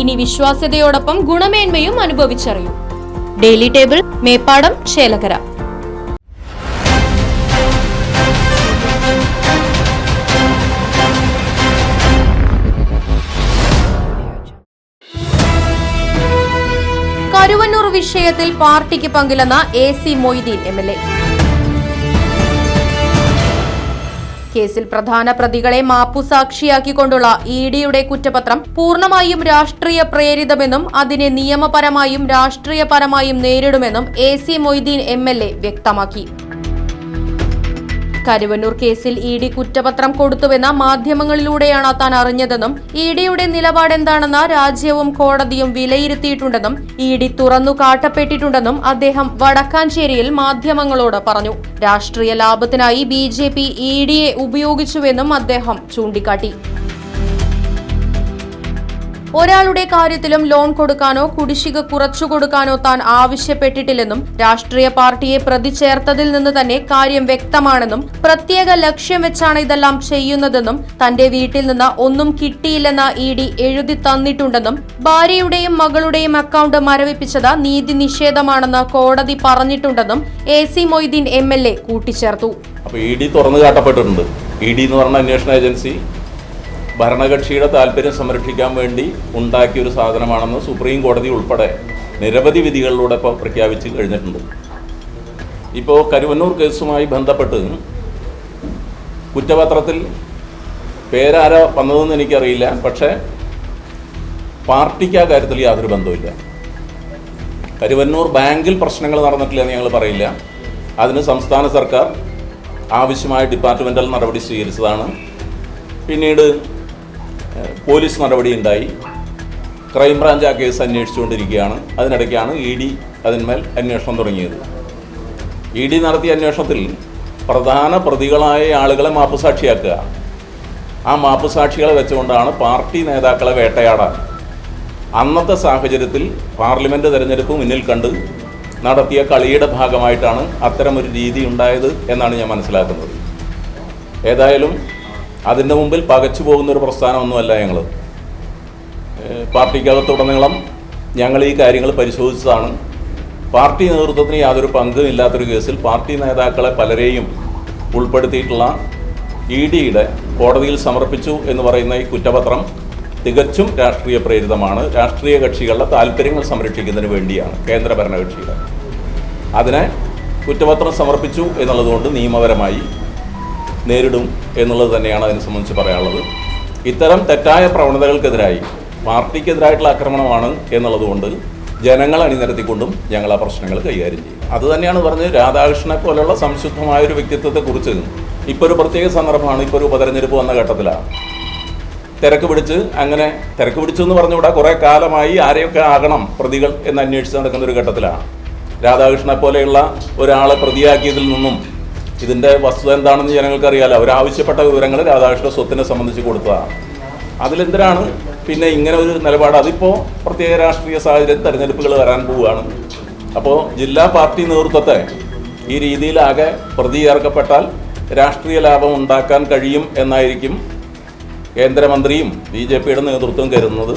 ഇനി വിശ്വാസ്യതയോടൊപ്പം ഗുണമേന്മയും അനുഭവിച്ചറിയൂ. ഡെയിലി ടേബിൾ മേപ്പാടം ചേലകര കരുവന്നൂർ വിഷയത്തിൽ പാർട്ടിക്ക് പങ്കില്ലെന്ന A C Moideen M L A. കേസിൽ പ്രധാന പ്രതികളെ മാപ്പുസാക്ഷിയാക്കിക്കൊണ്ടുള്ള ഇ ഡിയുടെ കുറ്റപത്രം പൂർണമായും രാഷ്ട്രീയ പ്രേരിതമെന്നും അതിനെ നിയമപരമായും രാഷ്ട്രീയപരമായും നേരിടുമെന്നും എ സി മൊയ്തീൻ എം വ്യക്തമാക്കി. കരുവന്നൂർ കേസിൽ ഇ ഡി കുറ്റപത്രം കൊടുത്തുവെന്ന മാധ്യമങ്ങളിലൂടെയാണ് താൻ അറിഞ്ഞതെന്നും ഇ ഡിയുടെ നിലപാടെന്താണെന്ന രാജ്യവും കോടതിയും വിലയിരുത്തിയിട്ടുണ്ടെന്നും ഇ ഡി തുറന്നു കാട്ടപ്പെട്ടിട്ടുണ്ടെന്നും അദ്ദേഹം വടക്കാഞ്ചേരിയിൽ മാധ്യമങ്ങളോട് പറഞ്ഞു. രാഷ്ട്രീയ ലാഭത്തിനായി ബി ജെ പി ഇ ഡിയെ ഉപയോഗിച്ചുവെന്നും അദ്ദേഹം ചൂണ്ടിക്കാട്ടി. ഒരാളുടെ കാര്യത്തിലും ലോൺ കൊടുക്കാനോ കുടിശ്ശിക കുറച്ചു കൊടുക്കാനോ താൻ ആവശ്യപ്പെട്ടിട്ടില്ലെന്നും രാഷ്ട്രീയ പാർട്ടിയെ പ്രതി ചേർത്തതിൽ നിന്ന് തന്നെ കാര്യം വ്യക്തമാണെന്നും പ്രത്യേക ലക്ഷ്യം വെച്ചാണ് ഇതെല്ലാം ചെയ്യുന്നതെന്നും തന്റെ വീട്ടിൽ നിന്ന് ഒന്നും കിട്ടിയില്ലെന്ന് ഇ ഡി എഴുതി തന്നിട്ടുണ്ടെന്നും ഭാര്യയുടെയും മകളുടെയും അക്കൗണ്ട് മരവിപ്പിച്ചത് നീതി നിഷേധമാണെന്ന് കോടതി പറഞ്ഞിട്ടുണ്ടെന്നും A C Moideen M L A കൂട്ടിച്ചേർത്തു. ഇ ഡി തുറന്നു കാട്ടപ്പെട്ടിട്ടുണ്ട്. ഇ ഡി എന്ന് പറഞ്ഞ അന്വേഷണ ഏജൻസി ഭരണകക്ഷിയുടെ താല്പര്യം സംരക്ഷിക്കാൻ വേണ്ടി ഉണ്ടാക്കിയ ഒരു സാധനമാണെന്ന് സുപ്രീം കോടതി ഉൾപ്പെടെ നിരവധി വിധികളിലൂടെ ഇപ്പോൾ പ്രഖ്യാപിച്ച് കഴിഞ്ഞിട്ടുണ്ട്. ഇപ്പോൾ കരുവന്നൂർ കേസുമായി ബന്ധപ്പെട്ട് കുറ്റപത്രത്തിൽ പേരാരോ വന്നതെന്ന് എനിക്കറിയില്ല. പക്ഷേ പാർട്ടിക്ക് ആ കാര്യത്തിൽ യാതൊരു ബന്ധവുമില്ല. കരുവന്നൂർ ബാങ്കിൽ പ്രശ്നങ്ങൾ നടന്നിട്ടില്ല എന്ന് ഞങ്ങൾ പറയില്ല. അതിന് സംസ്ഥാന സർക്കാർ ആവശ്യമായ ഡിപ്പാർട്ട്മെന്റൽ നടപടി സ്വീകരിച്ചതാണ്. പിന്നീട് പോലീസ് നടപടി ഉണ്ടായി ക്രൈംബ്രാഞ്ച് ആ കേസ് അന്വേഷിച്ചുകൊണ്ടിരിക്കുകയാണ്. അതിനിടയ്ക്കാണ് ഇ ഡി അതിന്മേൽ അന്വേഷണം തുടങ്ങിയത്. ഇ ഡി നടത്തിയ അന്വേഷണത്തിൽ പ്രധാന പ്രതികളായ ആളുകളെ മാപ്പ് മാപ്പുസാക്ഷിയാക്കുക. ആ മാപ്പ് സാക്ഷികളെ വെച്ചുകൊണ്ടാണ് പാർട്ടി നേതാക്കളെ വേട്ടയാടാൻ. അന്നത്തെ സാഹചര്യത്തിൽ പാർലമെന്റ് തെരഞ്ഞെടുപ്പ് മുന്നിൽ കണ്ട് നടത്തിയ കളിയുടെ ഭാഗമായിട്ടാണ് അത്തരമൊരു രീതി ഉണ്ടായത് എന്നാണ് ഞാൻ മനസ്സിലാക്കുന്നത്. ഏതായാലും അതിന്റെ മുമ്പിൽ പകച്ചു പോകുന്ന ഒരു പ്രസ്ഥാനമൊന്നുമല്ല ഞങ്ങൾ പാർട്ടിക്കകത്തുടനീളം ഞങ്ങൾ ഈ കാര്യങ്ങൾ പരിശോധിച്ചതാണ്. പാർട്ടി നേതൃത്വത്തിന് യാതൊരു പങ്കും ഇല്ലാത്തൊരു കേസിൽ പാർട്ടി നേതാക്കളെ പലരെയും ഉൾപ്പെടുത്തിയിട്ടുള്ള ഇ ഡിയുടെ കോടതിയിൽ സമർപ്പിച്ചു എന്ന് പറയുന്ന ഈ കുറ്റപത്രം തികച്ചും രാഷ്ട്രീയ പ്രേരിതമാണ്. രാഷ്ട്രീയ കക്ഷികളുടെ താല്പര്യങ്ങൾ സംരക്ഷിക്കുന്നതിന് വേണ്ടിയാണ് കേന്ദ്ര ഭരണകക്ഷിയുടെ. അതിനെ കുറ്റപത്രം സമർപ്പിച്ചു എന്നുള്ളതുകൊണ്ട് നിയമപരമായി നേരിടും എന്നുള്ളത് തന്നെയാണ് അതിനെ സംബന്ധിച്ച് പറയാനുള്ളത്. ഇത്തരം തെറ്റായ പ്രവണതകൾക്കെതിരായി പാർട്ടിക്കെതിരായിട്ടുള്ള ആക്രമണമാണ് എന്നുള്ളതുകൊണ്ട് ജനങ്ങൾ അണിനിരത്തിക്കൊണ്ടും ഞങ്ങൾ ആ പ്രശ്നങ്ങൾ കൈകാര്യം ചെയ്യും. അത് തന്നെയാണ് പറഞ്ഞത് രാധാകൃഷ്ണനെ പോലെയുള്ള സംശുദ്ധമായ ഒരു വ്യക്തിത്വത്തെക്കുറിച്ച് ഇപ്പോൾ ഒരു പ്രത്യേക സന്ദർഭമാണ് ഇപ്പോൾ ഒരു ഉപതെരഞ്ഞെടുപ്പ് വന്ന ഘട്ടത്തിലാണ് തിരക്ക് പിടിച്ച് അങ്ങനെ തിരക്ക് പിടിച്ചു എന്ന് പറഞ്ഞുകൂടാ കുറേ കാലമായി ആരെയൊക്കെ ആകണം പ്രതികൾ എന്ന് അന്വേഷിച്ച് നടക്കുന്ന ഒരു ഘട്ടത്തിലാണ് രാധാകൃഷ്ണനെ പോലെയുള്ള ഒരാളെ പ്രതിയാക്കിയതിൽ നിന്നും ഇതിന്റെ വസ്തുത എന്താണെന്ന് ജനങ്ങൾക്ക് അറിയാലോ അവരാവശ്യപ്പെട്ട വിവരങ്ങൾ രാധാകൃഷ്ണ സ്വത്തിനെ സംബന്ധിച്ച് കൊടുത്തതാണ് അതിലെന്തിനാണ് പിന്നെ ഇങ്ങനെ ഒരു നിലപാട്? അതിപ്പോൾ പ്രത്യേക രാഷ്ട്രീയ സാഹചര്യം തെരഞ്ഞെടുപ്പുകൾ വരാൻ പോവുകയാണ്. അപ്പോൾ ജില്ലാ പാർട്ടി നേതൃത്വത്തെ ഈ രീതിയിലാകെ പ്രതി ഏർക്കപ്പെട്ടാൽ രാഷ്ട്രീയ ലാഭം ഉണ്ടാക്കാൻ കഴിയും എന്നായിരിക്കും കേന്ദ്രമന്ത്രിയും ബി ജെ പിയുടെ നേതൃത്വം കരുതുന്നത്.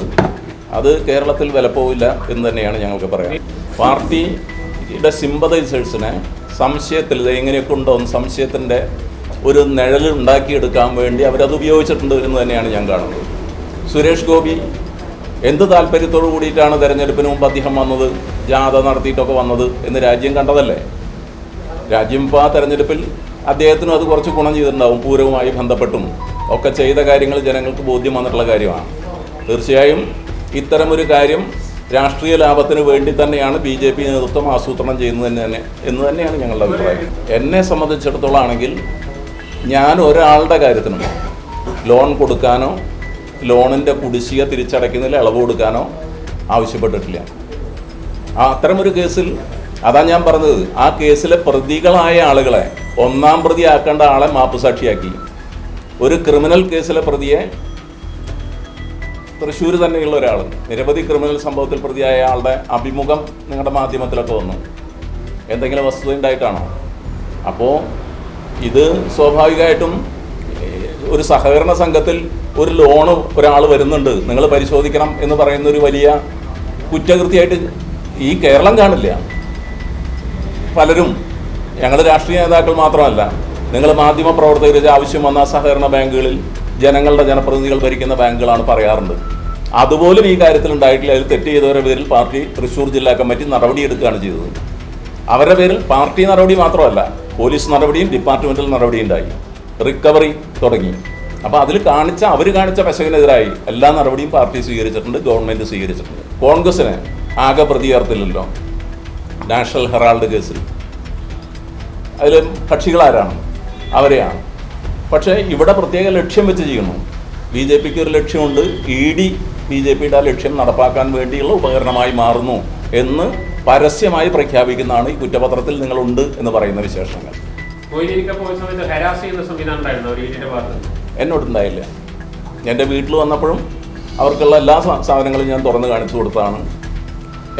അത് കേരളത്തിൽ വിലപ്പോവില്ല എന്ന് തന്നെയാണ് ഞങ്ങൾക്ക് പറയാം പാർട്ടിയുടെ സിമ്പതൈസേഴ്സിനെ സംശയത്തിൽ ഇത് എങ്ങനെയൊക്കെ ഉണ്ടോ എന്ന് സംശയത്തിന്റെ ഒരു നിഴൽ ഉണ്ടാക്കിയെടുക്കാൻ വേണ്ടി അവരത് ഉപയോഗിച്ചിട്ടുണ്ട് എന്ന് തന്നെയാണ് ഞാൻ കാണുന്നത്. സുരേഷ് ഗോപി എന്ത് താല്പര്യത്തോടു കൂടിയിട്ടാണ് തെരഞ്ഞെടുപ്പിന് മുമ്പ് അദ്ദേഹം വന്നത്? ജാഥ നടത്തിയിട്ടൊക്കെ വന്നത് എന്ന് രാജ്യം കണ്ടതല്ലേ? രാജ്യം ഇപ്പോൾ ആ തെരഞ്ഞെടുപ്പിൽ അദ്ദേഹത്തിനും അത് കുറച്ച് ഗുണം ചെയ്തിട്ടുണ്ടാവും പൂരവുമായി ബന്ധപ്പെട്ടും. ഒക്കെ ചെയ്ത കാര്യങ്ങൾ ജനങ്ങൾക്ക് ബോധ്യം വന്നിട്ടുള്ള കാര്യമാണ്. തീർച്ചയായും ഇത്തരമൊരു കാര്യം രാഷ്ട്രീയ ലാഭത്തിന് വേണ്ടി തന്നെയാണ് ബി ജെ പി നേതൃത്വം ആസൂത്രണം ചെയ്യുന്നത് തന്നെ എന്ന് തന്നെയാണ് ഞങ്ങളുടെ അഭിപ്രായം. എന്നെ സംബന്ധിച്ചിടത്തോളം ആണെങ്കിൽ ഞാൻ ഒരാളുടെ കാര്യത്തിനും ലോൺ കൊടുക്കാനോ ലോണിന്റെ കുടിശ്ശിക തിരിച്ചടയ്ക്കുന്നതിൽ ഇളവ് കൊടുക്കാനോ ആവശ്യപ്പെട്ടിട്ടില്ല. ആ അത്തരമൊരു കേസിൽ അതാ ഞാൻ പറഞ്ഞത് ആ കേസിലെ പ്രതികളായ ആളുകളെ ഒന്നാം പ്രതി ആക്കേണ്ട ആളെ മാപ്പുസാക്ഷിയാക്കി. ഒരു ക്രിമിനൽ കേസിലെ പ്രതിയെ തൃശ്ശൂർ തന്നെയുള്ള ഒരാൾ നിരവധി ക്രിമിനൽ സംഭവത്തിൽ പ്രതിയായ ആളുടെ അഭിമുഖം നിങ്ങളുടെ മാധ്യമത്തിലൊക്കെ വന്നു. എന്തെങ്കിലും വസ്തുത ഉണ്ടായിട്ടാണോ? അപ്പോൾ ഇത് സ്വാഭാവികമായിട്ടും ഒരു സഹകരണ സംഘത്തിൽ ഒരു ലോണ് ഒരാൾ വരുന്നുണ്ട്. നിങ്ങൾ പരിശോധിക്കണം എന്ന് പറയുന്ന ഒരു വലിയ കുറ്റകൃത്യമായിട്ട് ഈ കേരളം കാണില്ല. പലരും ഞങ്ങൾ രാഷ്ട്രീയ നേതാക്കൾ മാത്രമല്ല നിങ്ങൾ മാധ്യമ പ്രവർത്തകർ ആവശ്യം വന്ന സഹകരണ ബാങ്കുകളിൽ ജനങ്ങളുടെ ജനപ്രതിനിധികൾ ഭരിക്കുന്ന ബാങ്കുകളാണ് പറയാറുണ്ട്. അതുപോലും ഈ കാര്യത്തിൽ ഉണ്ടായിട്ടില്ല. അതിൽ തെറ്റ് ചെയ്തവരുടെ പേരിൽ പാർട്ടി തൃശ്ശൂർ ജില്ലാ കമ്മിറ്റി നടപടിയെടുക്കുകയാണ് ചെയ്തത്. അവരുടെ പേരിൽ പാർട്ടി നടപടി മാത്രമല്ല പോലീസ് നടപടിയും ഡിപ്പാർട്ട്മെന്റൽ നടപടിയും ഉണ്ടായി. റിക്കവറി തുടങ്ങി. അപ്പോൾ അതിൽ കാണിച്ച അവർ കാണിച്ച പെശകിനെതിരായി എല്ലാ നടപടിയും പാർട്ടി സ്വീകരിച്ചിട്ടുണ്ട് ഗവൺമെന്റ് സ്വീകരിച്ചിട്ടുണ്ട്. കോൺഗ്രസിന് ആകെ പ്രതി ചേർത്തില്ലല്ലോ നാഷണൽ ഹെറാൾഡ് കേസിൽ. അതിൽ കക്ഷികളാരാണ്? അവരെയാണ്. പക്ഷേ ഇവിടെ പ്രത്യേക ലക്ഷ്യം വെച്ച് ചെയ്യുന്നു. ബി ജെ പിക്ക് ഒരു ലക്ഷ്യമുണ്ട്. ഇ ഡി ബി ജെ പിയുടെ ആ ലക്ഷ്യം നടപ്പാക്കാൻ വേണ്ടിയുള്ള ഉപകരണമായി മാറുന്നു എന്ന് പരസ്യമായി പ്രഖ്യാപിക്കുന്നതാണ് ഈ കുറ്റപത്രത്തിൽ നിങ്ങളുണ്ട് എന്ന് പറയുന്ന വിശേഷങ്ങൾ. എന്നോടുണ്ടായില്ല. എന്റെ വീട്ടിൽ വന്നപ്പോഴും അവർക്കുള്ള എല്ലാ സാധനങ്ങളും ഞാൻ തുറന്ന് കാണിച്ചു കൊടുത്തതാണ്.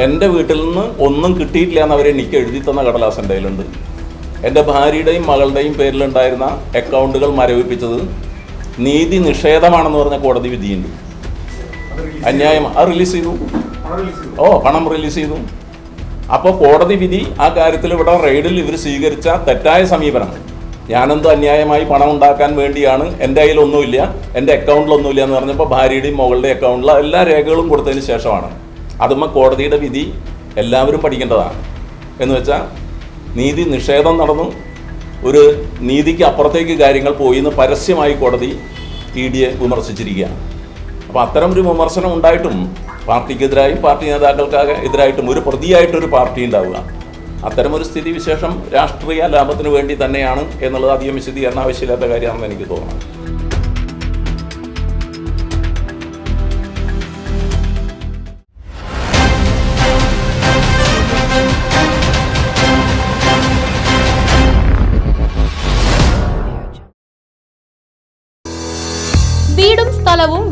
എന്റെ വീട്ടിൽ നിന്ന് ഒന്നും കിട്ടിയിട്ടില്ല എന്ന് അവർ എനിക്ക് എഴുതി തന്ന കടലാസ് എന്റെ കയ്യിലുണ്ട്. എന്റെ ഭാര്യയുടെയും മകളുടെയും പേരിലുണ്ടായിരുന്ന അക്കൗണ്ടുകൾ മരവിപ്പിച്ചത് നീതി നിഷേധമാണെന്ന് പറഞ്ഞ കോടതി വിധിയുണ്ട്. അന്യായം. ആ റിലീസ് ചെയ്തു. ഓ പണം റിലീസ് ചെയ്തു. അപ്പോൾ കോടതി വിധി ആ കാര്യത്തിൽ ഇവിടെ റെയ്ഡിൽ ഇവർ സ്വീകരിച്ച തെറ്റായ സമീപനം. ഞാനെന്തോ അന്യായമായി പണം ഉണ്ടാക്കാൻ വേണ്ടിയാണ് എന്റെ കയ്യിലൊന്നുമില്ല എന്റെ അക്കൗണ്ടിലൊന്നുമില്ല എന്ന് പറഞ്ഞപ്പോൾ ഭാര്യയുടെയും മകളുടെ അക്കൗണ്ടിൽ എല്ലാ രേഖകളും കൊടുത്തതിന് ശേഷമാണ്. അതുമ്പോൾ കോടതിയുടെ വിധി എല്ലാവരും പഠിക്കേണ്ടതാണ്. എന്ന് വെച്ചാൽ നീതി നിഷേധം നടന്നു. ഒരു നീതിക്ക് അപ്പുറത്തേക്ക് കാര്യങ്ങൾ പോയി എന്ന് പരസ്യമായി കോടതി ഇ ഡിയെ വിമർശിച്ചിരിക്കുകയാണ്. അപ്പോൾ അത്തരം ഒരു വിമർശനം ഉണ്ടായിട്ടും പാർട്ടിക്കെതിരായും പാർട്ടി നേതാക്കൾക്കാകെ എതിരായിട്ടും ഒരു പ്രതിയായിട്ടൊരു പാർട്ടി ഉണ്ടാവുക. അത്തരമൊരു സ്ഥിതി വിശേഷം രാഷ്ട്രീയ ലാഭത്തിന് വേണ്ടി തന്നെയാണ് എന്നുള്ളത് അധികം വിശദീകരണം ആവശ്യമില്ലാത്ത കാര്യമാണെന്ന് എനിക്ക് തോന്നുന്നു.